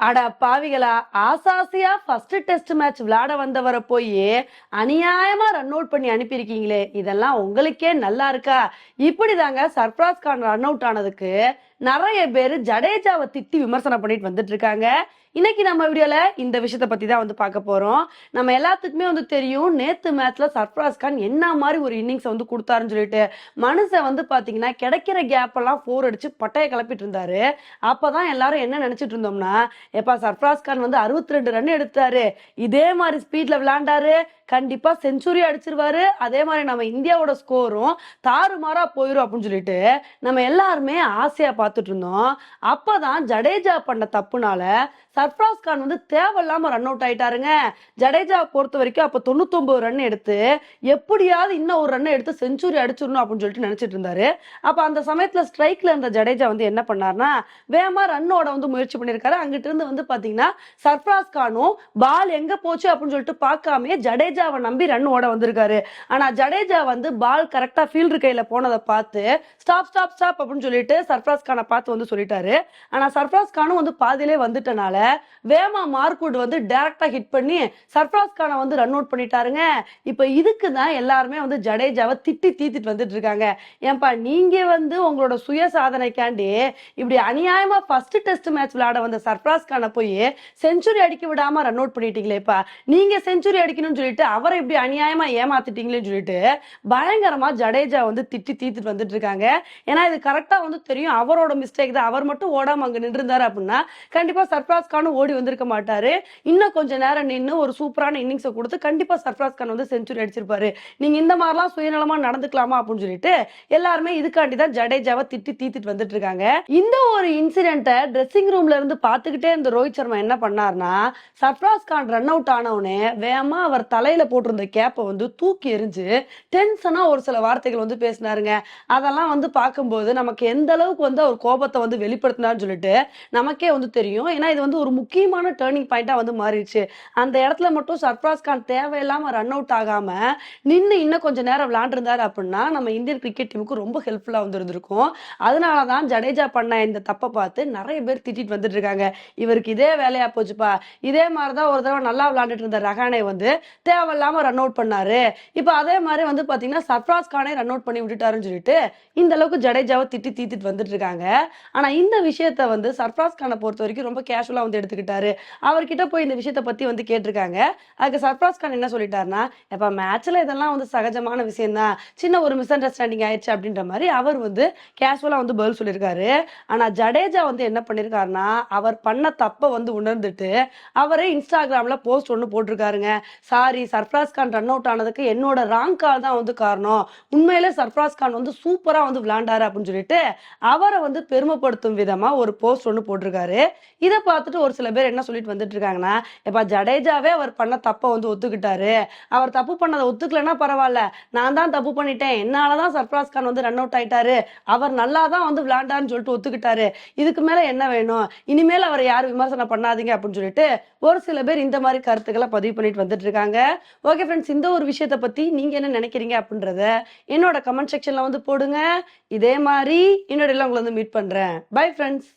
அட பாவிகளா ஆசாசியா first test match விளையாட வந்தவரை போய் அநியாயமா ரன் அவுட் பண்ணி அனுப்பியிருக்கீங்களே இதெல்லாம் உங்களுக்கே நல்லா இருக்கா? இப்படிதாங்க சர்ஃப்ராஸ் கான் ரன் அவுட் ஆனதுக்கு நிறைய பேர் ஜடேஜாவை திட்டி விமர்சனம் பண்ணிட்டு வந்துட்டு இருக்காங்க இன்னைக்கு நம்ம வீடியோல இந்த விஷயத்த பத்தி தான் வந்து பார்க்க போறோம். நம்ம எல்லாத்துக்குமே வந்து தெரியும் நேத்து மேட்ச்ல சர்ஃப்ராஸ் கான் என்ன மாதிரி ஒரு இன்னிங்ஸ் வந்து கொடுத்தாருன்னு சொல்லிட்டு மனுஷன் வந்து பாத்தீங்கன்னா கிடைக்கிற கேப் எல்லாம் ஃபோர் அடிச்சு பட்டைய கிளப்பிட்டு இருந்தாரு. அப்பதான் எல்லாரும் என்ன நினைச்சிட்டு இருந்தோம்னா எப்பா சர்ஃப்ராஸ் கான் வந்து அறுபத்தி ரெண்டு ரன் எடுத்தாரு. இதே மாதிரி ஸ்பீட்ல விளையாண்டாரு. கண்டிப்பா செஞ்சுரி அடிச்சிருவாரு. அதே மாதிரி நம்ம இந்தியாவோட ஸ்கோரும் தாறுமாறா போயிரும் அப்படின்னு சொல்லிட்டு நம்ம எல்லாருமே ஆசையா பார்த்துட்டு இருந்தோம் அப்பதான் ஜடேஜா பண்ண தப்புனால சர்ஃப்ராஸ் கான் வந்து தேவையில்லாம ரன் அவுட் ஆயிட்டாருங்க. ஜடேஜா பொறுத்த வரைக்கும் அப்ப தொண்ணூத்தொன்பது ரன் எடுத்து எப்படியாவது இன்னும் ஒரு ரன் எடுத்து செஞ்சுரி அடிச்சிடணும் அப்படின்னு சொல்லிட்டு நினைச்சிட்டு இருந்தாரு அப்ப அந்த சமயத்துல ஸ்ட்ரைக்ல இருந்த ஜடேஜா வந்து என்ன பண்ணாருன்னா வேகமா ரன்னோட வந்து முயற்சி பண்ணிருக்காரு அங்கிட்டு இருந்து வந்து பாத்தீங்கன்னா சர்ஃப்ராஸ் கானும் பால் எங்க போச்சு அப்படின்னு சொல்லிட்டு பார்க்காமயே ஜடேஜாவை நம்பி ரன் ஓட வந்திருக்காரு. ஆனா ஜடேஜா வந்து பால் கரெக்டா ஃபீல்டு கையில போனதை பார்த்து ஸ்டாப் ஸ்டாப் ஸ்டாப் அப்படின்னு சொல்லிட்டு சர்ஃப்ராஸ் கான் பார்த்து வந்து சொல்லிட்டாரு. ஆனால் சர்ஃப்ராஸ் கானும் வந்து பாதியிலே வந்துட்டனால வேமா மார்க்வுட் வந்து டேரக்டாக ஹிட் பண்ணி சர்ஃப்ராஸ் கானை வந்து ரன் அவுட் பண்ணிட்டாருங்க. இப்போ இதுக்கு தான் எல்லாருமே வந்து ஜடேஜாவை திட்டி தீத்திட்டு வந்துட்டு இருக்காங்க. ஏன்பா நீங்க வந்து உங்களோட சுய சாதனைக்காண்டி இப்படி அநியாயமா ஃபர்ஸ்ட் டெஸ்ட் மேட்ச் விளையாட வந்த சர்ஃப்ராஸ் கானை போய் செஞ்சுரி அடிக்க விடாம ரன் அவுட் பண்ணிட்டீங்களேப்பா. நீங்க செஞ்சுரி அடிக்கணும்னு சொல்லிட்டு அவரை இப்படி அநியாயமா ஏமாத்திட்டீங்களேன்னு சொல்லிட்டு பயங்கரமா ஜடேஜா வந்து திட்டி தீத்துட்டு வந்துட்டு இருக்காங்க. ஏன்னா இது கரெக்டா வந்து தெரியும். அவரோட மிஸ்டேக் தான். அவர் மட்டும் ஓடாம அங்க நின்றுந்தாரு அப்படின்னா கண்டிப்பா சர்ப்ராஸ் கானும் ஓடி வந்திருக்க மாட்டாரு. இன்னும் கொஞ்ச நேரம் நின்று ஒரு சூப்பரான இன்னிங்ஸை கொடுத்து கண்டிப்பா சர்ப்ராஸ் கான் வந்து செஞ்சுரி அடிச்சிருப்பாரு. நீங்க இந்த மாதிரிலாம் சுயநலமா நடந்துக்கலாமா அப்படின்னு சொல்லிட்டு எல்லாருமே இதுக்காண்டி தான் ஜடேஜாவை திட்டி தீத்துட்டு வந்துட்டு இருக்காங்க. இந்த ஒரு இன்சிடென்ட்டை ட்ரெஸ்ஸிங் ரூம்ல இருந்து பார்த்துக்கிட்டே இருந்த ரோஹித் சர்மா என்ன பண்ணாருன்னா சர்ப்ராஸ் கான் ரன் அவுட் ஆனவுடனே வேகமா அவர் தலையில போட்டிருந்த கேப்பை வந்து தூக்கி எரிஞ்சு டென்ஷனா ஒரு சில வார்த்தைகள் வந்து பேசினாருங்க. அதெல்லாம் வந்து பார்க்கும்போது நமக்கு எந்த அளவுக்கு வந்து அவர் கோபத்தை வந்து வெளிப்படுத்தினான்னு சொல்லிட்டு நமக்கே வந்து தெரியும். ஏன்னா இது வந்து ஒரு முக்கியமான டேர்னிங் பாயிண்டா வந்து மாறிடுச்சு. அந்த இடத்துல மட்டும் சர்ஃப்ராஸ் கான் தேவையில்லாம ரன் அவுட் ஆகாம நின்று இன்னும் கொஞ்சம் நேரம் விளாண்டுருந்தாரு அப்படின்னா நம்ம இந்தியன் கிரிக்கெட் டீமுக்கு ரொம்ப ஹெல்ப்ஃபுல்லா வந்து இருந்திருக்கும். அதனால தான் ஜடேஜா பண்ண இந்த தப்பை பார்த்து நிறைய பேர் திட்டிட்டு வந்துட்டு இருக்காங்க. இவருக்கு இதே வேலையா போச்சுப்பா. இதே மாதிரி தான் ஒரு தடவை நல்லா விளாண்டுட்டு இருந்த ரஹானே வந்து தேவையில்லாம ரன் அவுட் பண்ணாரு. இப்போ அதே மாதிரி வந்து பாத்தீங்கன்னா சர்ஃப்ராஸ் கானே ரன் அவுட் பண்ணி விட்டுட்டாருன்னு சொல்லிட்டு இந்த அளவுக்கு ஜடேஜாவை திட்டி தீத்துட்டு வந்துட்டு இருக்காங்க. ஆனா இந்த விஷயத்த வந்து சர்ஃப்ராஸ் கானை பொறுத்த வரைக்கும் ரொம்ப கேஷுவலா வந்து எடுத்துக்கிட்டாரு. அவர்கிட்ட போய் இந்த விஷயத்த பத்தி வந்து கேட்டிருக்காங்க. அதுக்கு சர்ஃப்ராஸ் கான் என்ன சொல்லிட்டாருன்னா எப்ப மேட்ச்ல இதெல்லாம் வந்து சகஜமான விஷயம் தான் சின்ன ஒரு மிஸ் அண்டர்ஸ்டாண்டிங் ஆயிடுச்சு அப்படின்ற மாதிரி அவர் வந்து கேஷுவலா வந்து பதில் சொல்லியிருக்காரு. ஆனா ஜடேஜா வந்து என்ன பண்ணிருக்காருன்னா அவர் பண்ண தப்பை வந்து உணர்ந்துட்டு அவரே இன்ஸ்டாகிராம்ல போஸ்ட் ஒன்று போட்டிருக்காருங்க. Sorry Sarfaraz Khan run out ஆனதுக்கு என்னோட ராங் கால் தான் வந்து காரணம். உண்மையிலே சர்ஃப்ராஸ் கான் வந்து சூப்பரா வந்து விளையாண்டாரு அப்படின்னு சொல்லிட்டு அவரை வந்து பெருமைப்படுத்தும் விதமா ஒரு போஸ்ட் ஒன்று போட்டிருக்காரு. இதை பார்த்துட்டு ஒரு சில பேர் என்ன சொல்லிட்டு வந்துட்டு இருக்காங்கன்னா எப்ப ஜடேஜாவே அவர் பண்ண தப்பை வந்து ஒத்துக்கிட்டாரு. அவர் தப்பு பண்ணதை ஒத்துக்கலைன்னா பரவாயில்ல. நான் தான் தப்பு பண்ணிட்டேன். என்னாலதான் சர்ப்ராஸ் கான் வந்து ரன் அவுட் ஆயிட்டாரு. அவர் நல்லா தான் வந்து விளையாண்டாருன்னு சொல்லிட்டு ஒத்துக்கிட்டாரு. இதுக்கு மேல என்ன வேணும்? இனிமேல் அவரை யாரும் விமர்சனம் பண்ணாதீங்க அப்படின்னு சொல்லிட்டு ஒரு சில பேர் இந்த மாதிரி கருத்துக்களை பதிவு பண்ணிட்டு வந்துட்டு இருக்காங்க. ஓகே ஃப்ரெண்ட்ஸ் இந்த ஒரு விஷயத்தை பத்தி நீங்க என்ன நினைக்கிறீங்க அப்படின்றத என்னோட கமெண்ட் செக்ஷன்ல வந்து போடுங்க. இதே மாதிரி இன்னொரு உங்களை வந்து மீட் பண்றேன். Bye friends